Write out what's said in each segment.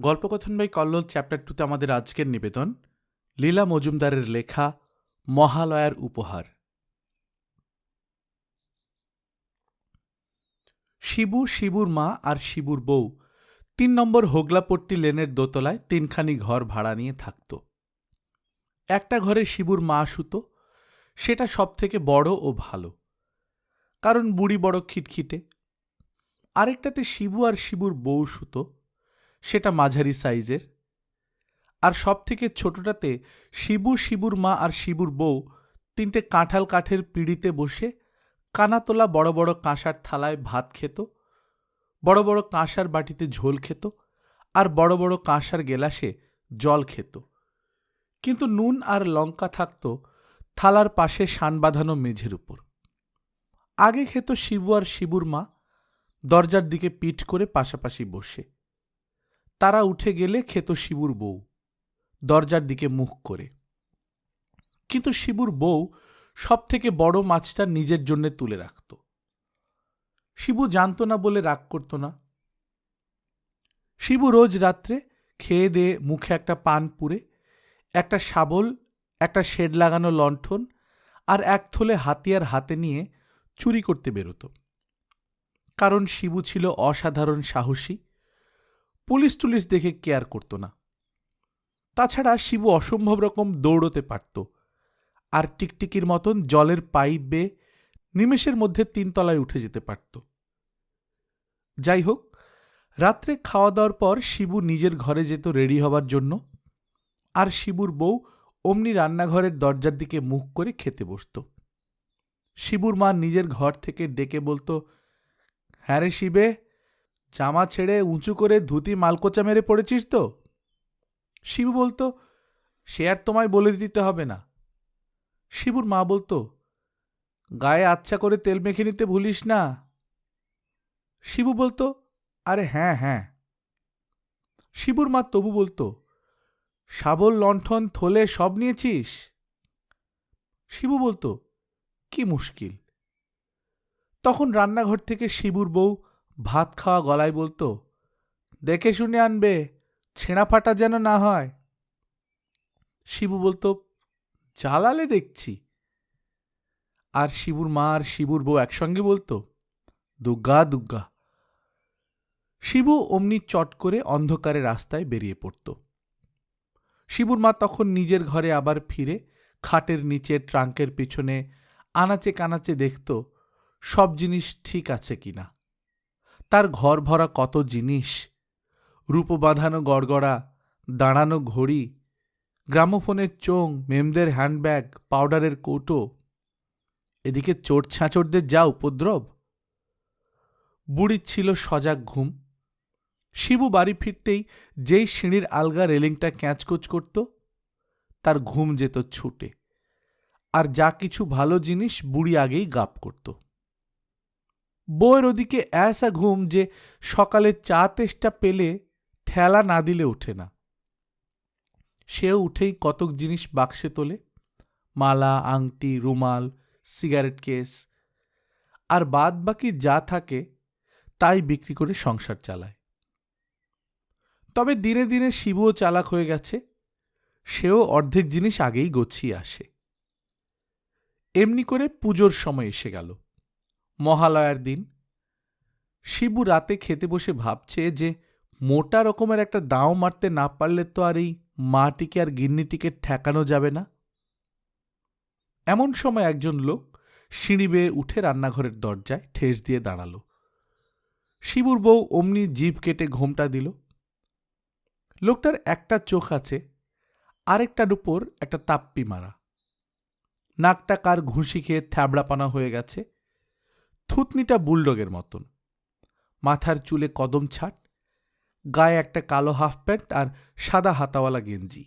গল্পকথন by Kallol chapter টুতে আমাদের আজকের নিবেদন, লীলা মজুমদারের লেখা, মহালয়ার উপহার। শিবু, শিবুর মা আর শিবুর বউ তিন নম্বর হোগলাপট্টি লেনের দোতলায় তিনখানি ঘর ভাড়া নিয়ে থাকত। একটা ঘরে শিবুর মা শুতো, সেটা সবথেকে বড় ও ভালো। কারণ বুড়ি বড় খিটখিটে। আরেকটাতে শিবু আর শিবুর বউ শুতো সেটা মাঝারি সাইজের। আর সব থেকে ছোটটাতে শিবু শিবুর মা আর শিবুর বউ তিনটে কাঁঠাল কাঠের পিড়িতে বসে কানাতোলা বড় বড় কাঁসার থালায় ভাত খেত, বড় বড় কাঁসার বাটিতে ঝোল খেত আর বড় বড় কাঁসার গেলাসে জল খেত। কিন্তু নুন আর লঙ্কা থাকত থালার পাশে শান বাঁধানো মেঝের উপর। আগে খেত শিবু আর শিবুর মা, দরজার দিকে পিঠ করে পাশাপাশি বসে। তারা উঠে গেলে খেত শিবুর বউ। দরজার দিকে মুখ করে। কিন্তু শিবুর বউ সব থেকে বড় মাছটা নিজের জন্যে তুলে রাখত। শিবু জানত না বলে রাগ করত না। শিবু রোজ রাত্রে খেয়ে দিয়ে মুখে একটা পান পুরে একটা শাবল, একটা শেড লাগানো লণ্ঠন আর এক থলে হাতিয়ার হাতে নিয়ে চুরি করতে বেরোত। কারণ শিবু ছিল অসাধারণ সাহসী পুলিশ টুলিশ দেখে কেয়ার করত না। তাছাড়া শিবু অসম্ভব রকম দৌড়তে পারত। আর টিকটিকির মতন জলের পাইপ বেয়ে নিমেষের মধ্যে তিনতলায় উঠে যেতে পারত। যাই হোক, রাত্রে খাওয়া দাওয়ার পর শিবু নিজের ঘরে যেত রেডি হবার জন্য। আর শিবুর বউ অমনি রান্নাঘরের দরজার দিকে মুখ করে খেতে বসত। শিবুর মা নিজের ঘর থেকে ডেকে বলতো হ্যাঁ রে শিবে জামা ছেড়ে উঁচু করে ধুতি মালকোচা মেরে পড়েছিস তো? শিবু বলতো, সে আর তোমায় বলে দিতে হবে না। শিবুর মা বলতো, গায়ে আচ্ছা করে তেল মেখে নিতে ভুলিস না। শিবু বলতো, আরে হ্যাঁ হ্যাঁ। শিবুর মা তবু বলতো শাবল লণ্ঠন, থলে সব নিয়েছিস? শিবু বলতো, কি মুশকিল। তখন রান্নাঘর থেকে শিবুর বউ ভাত খাওয়া গলায় বলতো, দেখে শুনে আনবে ছেঁড়া ফাটা যেন না হয়। শিবু বলতো, জ্বালালে দেখছি। আর শিবুর মা আর শিবুর বউ একসঙ্গে বলতো, দুগ্গা দুগ্গা। শিবু অমনি চট করে অন্ধকারে রাস্তায় বেরিয়ে পড়ত। শিবুর মা তখন নিজের ঘরে আবার ফিরে খাটের নিচে ট্রাঙ্কের পিছনে আনাচে কানাচে দেখত, সব জিনিস ঠিক আছে কিনা। তার ঘর ভরা কত জিনিস? রূপ বাঁধানো গড়গড়া, দাঁড়ানো ঘড়ি, গ্রামোফোনের চোং মেমদের হ্যান্ডব্যাগ, পাউডারের কৌটো। এদিকে চোট ছাঁচড়দের যা উপদ্রব। বুড়ির ছিল সজাগ ঘুম। শিবু বাড়ি ফিরতেই যেই সিঁড়ির আলগা রেলিংটা ক্যাঁচকোচ করত, তার ঘুম যেত ছুটে। আর যা কিছু ভালো জিনিস বুড়ি আগেই গাপ করত। বউয়ের ওদিকে এসা ঘুম যে সকালে চা তেষ্টা পেলে ঠেলা না দিলে ওঠে না। সেও উঠেই কতক জিনিস বাক্সে তোলে, মালা, আংটি, রুমাল, সিগারেট কেস। আর বাদ বাকি যা থাকে তাই বিক্রি করে সংসার চালায়। তবে দিনে দিনে শিবও চালাক হয়ে গেছে, সেও অর্ধেক জিনিস আগেই গছিয়ে আসে। এমনি করে পুজোর সময় এসে গেল। মহালয়ার দিন। শিবু রাতে খেতে বসে ভাবছে যে, মোটা রকমের একটা দাও মারতে না পারলে তো আর এই মাটিকে আর গিন্নিটিকে ঠেকানো যাবে না। এমন সময় একজন লোক সিঁড়ি বেয়ে উঠে রান্নাঘরের দরজায় ঠেস দিয়ে দাঁড়াল। শিবুর বউ অমনি জিভ কেটে ঘোমটা দিল। লোকটার একটা চোখ আছে, আরেকটার উপর একটা তাপ্পি মারা। নাকটা কার ঘুষি খেয়ে থ্যাবড়াপানা হয়ে গেছে। থুতনিটা বুলডগের মতন। মাথার চুলে কদম ছাট, গায়ে একটা কালো হাফ প্যান্ট আর সাদা হাতাওয়ালা গেঞ্জি।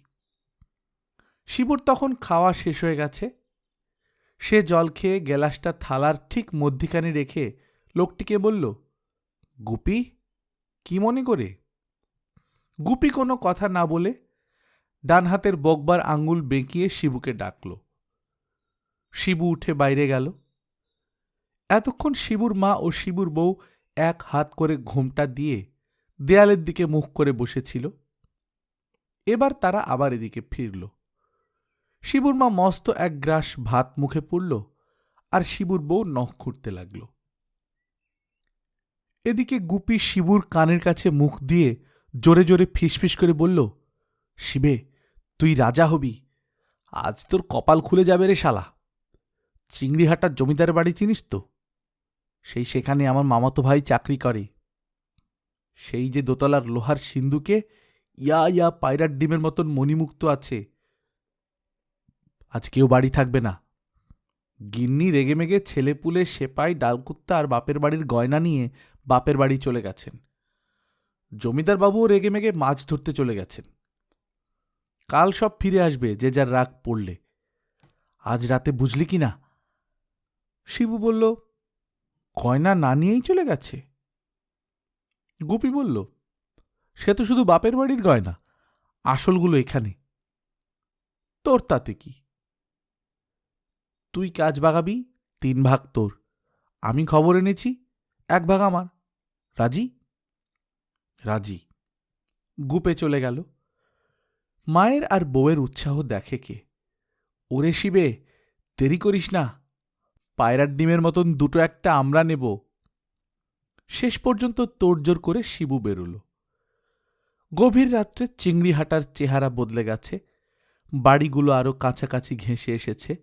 শিবুর তখন খাওয়া শেষ হয়ে গেছে। সে জল খেয়ে গেলাসটা থালার ঠিক মধ্যিখানে রেখে লোকটিকে বলল, গুপি, কি মনে করে? গুপি কোনো কথা না বলে ডান হাতের বকবার আঙুল বেঁকিয়ে শিবুকে ডাকল। শিবু উঠে বাইরে গেল। এতক্ষণ শিবুর মা ও শিবুর বউ এক হাত করে ঘোমটা দিয়ে দেয়ালের দিকে মুখ করে বসেছিল। এবার তারা আবার এদিকে ফিরল। শিবুর মা মস্ত এক গ্রাস ভাত মুখে পুরল আর শিবুর বউ নখ খুঁড়তে লাগল। এদিকে গুপি শিবুর কানের কাছে মুখ দিয়ে জোরে জোরে ফিসফিস করে বলল, শিবে, তুই রাজা হবি। আজ তোর কপাল খুলে যাবে রে শালা। চিংড়িহাটার জমিদার বাড়ি চিনিস তো? সেই সেখানে আমার মামাতো ভাই চাকরি করে। সেই যে দোতলার লোহার সিন্ধুকে ইয়া ইয়া পায়রার ডিমের মতন মণিমুক্ত আছে। আজ কেউ বাড়ি থাকবে না। গিন্নি রেগেমেগে ছেলেপুলে সেপাই, ডালকুত্তা আর বাপের বাড়ির গয়না নিয়ে বাপের বাড়ি চলে গেছেন। জমিদার বাবুও রেগেমেগে মাছ ধরতে চলে গেছেন। কাল সব ফিরে আসবে যে যার রাগ পড়লে। আজ রাতে বুঝলি কি না শিবু বলল গয়না না নিয়েই চলে গেছে। গুপি বলল, সে তো শুধু বাপের বাড়ির গয়না, আসলগুলো এখানে। তোর তাতে কি? তুই কাজ বাগাবি, তিন ভাগ তোর। আমি খবর এনেছি, এক ভাগ আমার। রাজি? রাজি। গুপে চলে গেল। মায়ের আর বউয়ের উৎসাহ দেখে কে? ওরে শিবে, দেরি করিস না। পায়রার ডিমের মতন দুটো একটা আমরা নেব। শেষ পর্যন্ত তোড়জোড় করে শিবু বেরুল। গভীর রাত্রে চিংড়িহাটার চেহারা বদলে গেছে। বাড়িগুলো আরও কাছাকাছি ঘেঁষে এসেছে।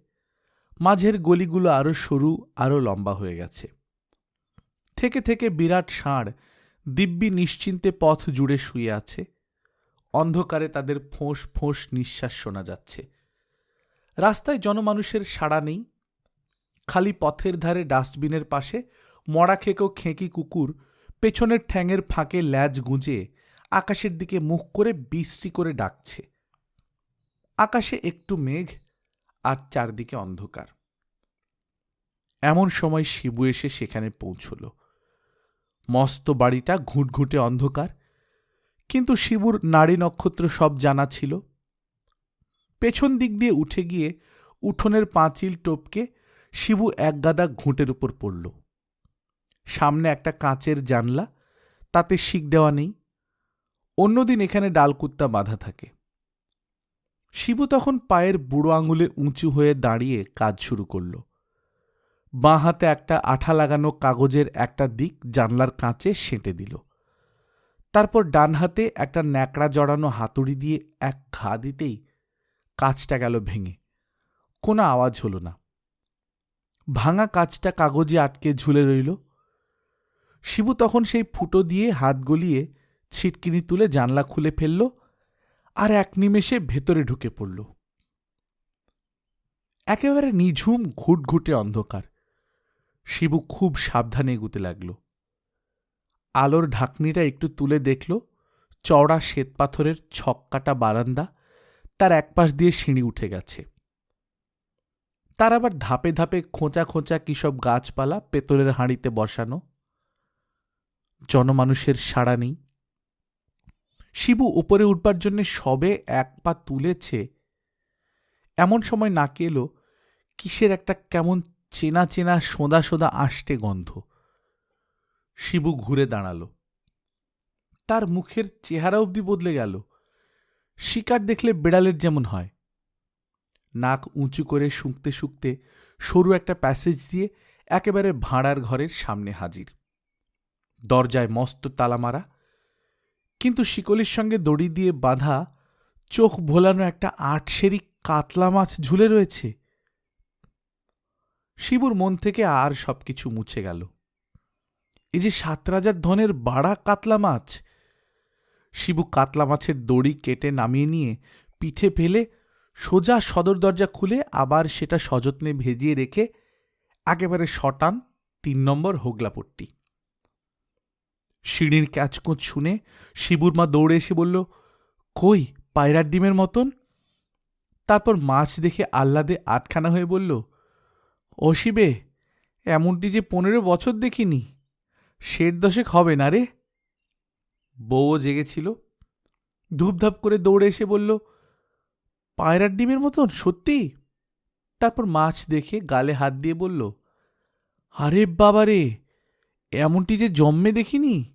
মাঝের গলিগুলো আরও সরু আরও লম্বা হয়ে গেছে। থেকে থেকে বিরাট ষাঁড় দিব্যি নিশ্চিন্তে পথ জুড়ে শুয়ে আছে। অন্ধকারে তাদের ফোঁস ফোঁস নিঃশ্বাস শোনা যাচ্ছে। রাস্তায় জনমানুষের সাড়া নেই খালি পথের ধারে ডাস্টবিনের পাশে মরা খেকো খেঁকি কুকুর পেছনের ঠ্যাঙের ফাঁকে ল্যাজ গুঁজে আকাশের দিকে মুখ করে বৃষ্টি করে ডাকছে। আকাশে একটু মেঘ আর চারদিকে অন্ধকার। এমন সময় শিবু এসে সেখানে পৌঁছল। মস্ত বাড়িটা ঘুটঘুটে অন্ধকার, কিন্তু শিবুর নারী নক্ষত্র সব জানা ছিল। পেছন দিক দিয়ে উঠে গিয়ে উঠোনের পাঁচিল টপকে শিবু একগাদা ঘুঁটের উপর পড়ল। সামনে একটা কাঁচের জানলা, তাতে শিক দেওয়া নেই। অন্যদিন এখানে ডালকুত্তা বাঁধা থাকে। শিবু তখন পায়ের বুড়ো আঙুলে উঁচু হয়ে দাঁড়িয়ে কাজ শুরু করল। বাঁ হাতে একটা আঠা লাগানো কাগজের একটা দিক জানলার কাঁচে সেঁটে দিল। তারপর ডান হাতে একটা ন্যাকড়া জড়ানো হাতুড়ি দিয়ে এক ঘা দিতেই কাজটা গেল ভেঙে। কোনো আওয়াজ হলো না। ভাঙা কাজটা কাগজে আটকে ঝুলে রইল। শিবু তখন সেই ফুটো দিয়ে হাত গলিয়ে ছিটকিনি তুলে জানলা খুলে ফেলল আর এক নিমেষে ভেতরে ঢুকে পড়ল। একেবারে নিঝুম, ঘুটঘুটে অন্ধকার। শিবু খুব সাবধানে এগুতে লাগল। আলোর ঢাকনিটা একটু তুলে দেখল, চওড়া শ্বেতপাথরের ছক্কাটা বারান্দা, তার একপাশ দিয়ে সিঁড়ি উঠে গেছে। তার আবার ধাপে ধাপে খোঁচা খোঁচা কিসব গাছপালা পেতলের হাঁড়িতে বসানো? জনমানুষের সাড়া নেই। শিবু উপরে উঠবার জন্যে সবে এক পা তুলেছে। এমন সময় নাকে এলো, কিসের একটা কেমন চেনা চেনা সোঁদা সোঁদা আষ্টে গন্ধ। শিবু ঘুরে দাঁড়াল। তার মুখের চেহারা অবধি বদলে গেল। শিকার দেখলে বেড়ালের যেমন হয়। নাক উঁচু করে শুঁকতে শুঁকতে সরু একটা প্যাসেজ দিয়ে একেবারে ভাঁড়ার ঘরের সামনে হাজির। দরজায় মস্ত তালা মারা, কিন্তু শিকলির সঙ্গে দড়ি দিয়ে বাঁধা চোখ ভোলানো একটা আটশেরি কাতলা মাছ ঝুলে রয়েছে। শিবুর মন থেকে আর সবকিছু মুছে গেল। এই যে সাত রাজার ধনের বাড়া কাতলা মাছ! শিবু কাতলা মাছের দড়ি কেটে নামিয়ে নিয়ে পিঠে ফেলে সোজা সদর দরজা খুলে আবার সেটা সযত্নে ভেজিয়ে রেখে একেবারে শটান তিন নম্বর হোগলাপট্টি। সিঁড়ির ক্যাচকোঁচ শুনে শিবুর মা দৌড়ে এসে বলল, কই, পায়রার ডিমের মতন? তারপর মাছ দেখে আহ্লাদে আটখানা হয়ে বলল, ও শিবে, এমনটি যে পনেরো বছর দেখিনি শের দশেক হবে না রে? বউও জেগেছিল। ধূপধাপ করে দৌড়ে এসে বলল পায়রার ডিমের মতন, সত্যি? তারপর মাছ দেখে গালে হাত দিয়ে বলল, আরে বাবা রে এমনটি যে জন্মে দেখিনি।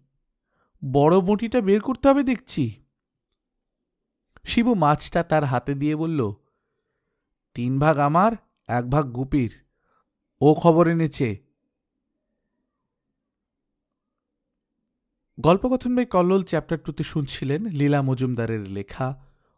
বড় বঁটিটা বের করতে হবে দেখছি। শিবু মাছটা তার হাতে দিয়ে বলল, তিন ভাগ আমার, এক ভাগ গুপির। ও খবর এনেছে। গল্পকথন বাই কল্লোল চ্যাপ্টার টুতে শুনছিলেন লীলা মজুমদারের লেখা